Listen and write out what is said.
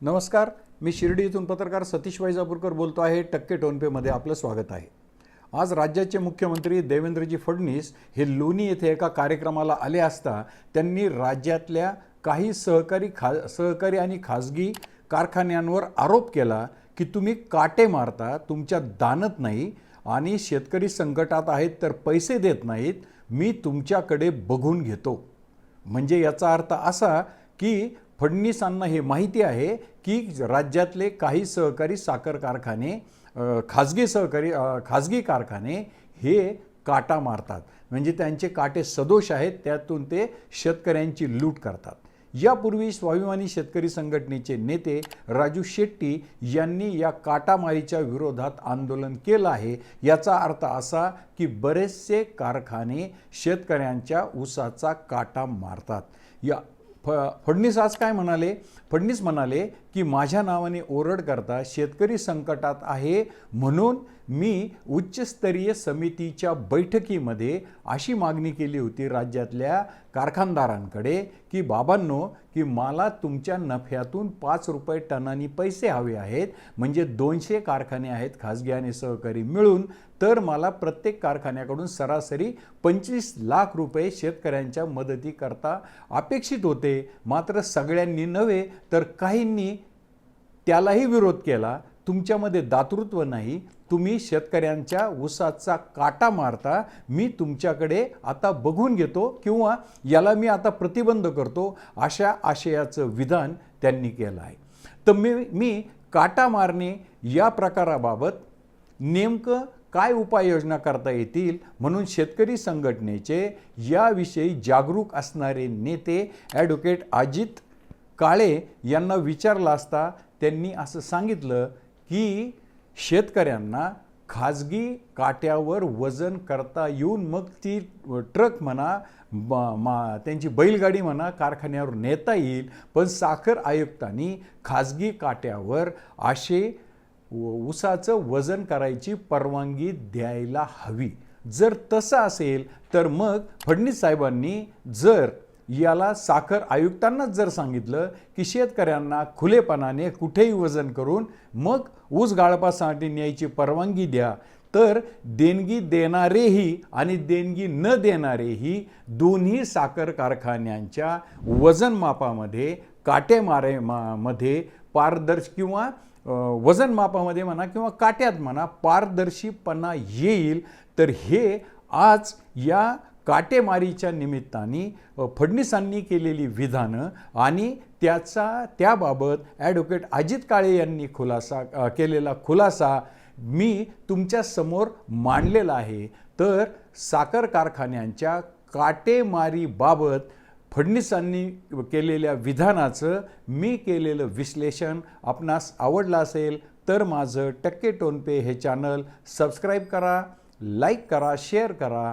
नमस्कार मी शिर्डी इथून पत्रकार सतीश वैजापूरकर बोलतो आहे. टक्के टोनपेमध्ये आपलं स्वागत आहे. आज राज्याचे मुख्यमंत्री देवेंद्रजी फडणवीस हे लोणी येथे एका कार्यक्रमाला आले असता त्यांनी राज्यातल्या काही सहकारी खा सहकारी आणि खाजगी कारखान्यांवर आरोप केला की तुम्ही काटे मारता तुमच्या दानत नाही आणि शेतकरी संकटात आहेत तर पैसे देत नाहीत मी तुमच्याकडे बघून घेतो. म्हणजे याचा अर्थ असा की फडणवीसांना हे माहिती आहे की राज्यातले काही सहकारी साखर कारखाने खाजगी सहकारी खाजगी कारखाने हे काटा मारतात. म्हणजे त्यांचे काटे सदोष आहेत त्यातून ते शेतकऱ्यांची लूट करतात. यापूर्वी स्वाभिमानी शेतकरी संघटनेचे नेते राजू शेट्टी यांनी या काटामारीच्या विरोधात आंदोलन केलं आहे. याचा अर्थ असा की बरेचसे कारखाने शेतकऱ्यांच्या ऊसाचा काटा मारतात. या फ फडणीस आज काय म्हणाले? फडणीस म्हणाले की माझ्या नावाने ओरड करता शेतकरी संकटात आहे म्हणून मी उच्चस्तरीय समितीच्या बैठकीमध्ये अशी मागणी केली होती राज्यातल्या कारखानदारांकडे की बाबांनो की मला तुमच्या नफ्यातून पाच रुपये टनानी पैसे हवे आहेत म्हणजे दोनशे कारखाने आहेत खाजगी आणि सहकारी मिळून तर मला प्रत्येक कारखान्याकडून सरासरी पंचवीस लाख रुपये शेतकऱ्यांच्या मदतीकरता अपेक्षित होते. मात्र सगळ्यांनी नव्हे तर काहींनी त्यालाही विरोध केला तुमच्यामध्ये दातृत्व नाही तुम्ही शेतकऱ्यांच्या ऊसाचा काटा मारता मी तुमच्याकडे आता बघून घेतो किंवा याला मी आता प्रतिबंध करतो अशा आशयाचं विधान त्यांनी केलं आहे. तर मी मी काटा मारणे या प्रकाराबाबत नेमकं काय उपाययोजना करता येतील म्हणून शेतकरी संघटनेचे याविषयी जागरूक असणारे नेते ॲडव्होकेट अजित काळे यांना विचारला असता त्यांनी असं सांगितलं की शेतकऱ्यांना खाजगी काट्यावर वजन करता येऊन मग ती ट्रक म्हणा मा मा- त्यांची बैलगाडी म्हणा कारखान्यावर नेता येईल. पण साखर आयुक्तांनी खाजगी काट्यावर असे व- ऊसाचं वजन करायची परवानगी द्यायला हवी. जर तसं असेल तर मग फडणवीस साहेबांनी जर याला साखर आयुक्तांनाच जर सांगितलं की शेतकऱ्यांना खुलेपणाने कुठेही वजन करून मग ऊस गाळपासाठी न्यायची परवानगी द्या तर देणगी देणारेही आणि देणगी न देणारेही दोन्ही साखर कारखान्यांच्या वजनमापामध्ये काटेमारे मा मध्ये पारदर्श किंवा वजनमापामध्ये म्हणा किंवा काट्यात म्हणा पारदर्शीपणा येईल. तर हे आज या काटेमारीच्या निमित्ताने फडणीसांनी फडणवीसांनी केलेली विधानं आणि त्याचा त्याबाबत ॲडव्होकेट अजित काळे यांनी खुलासा केलेला खुलासा मी तुमच्यासमोर मांडलेला आहे. तर साखर कारखान्यांच्या काटेमारीबाबत फडणवीसांनी केलेल्या विधानाचं मी केलेलं विश्लेषण आपणास आवडलं असेल तर माझं टक्के टोनपे हे चॅनल सबस्क्राईब करा लाईक करा शेअर करा.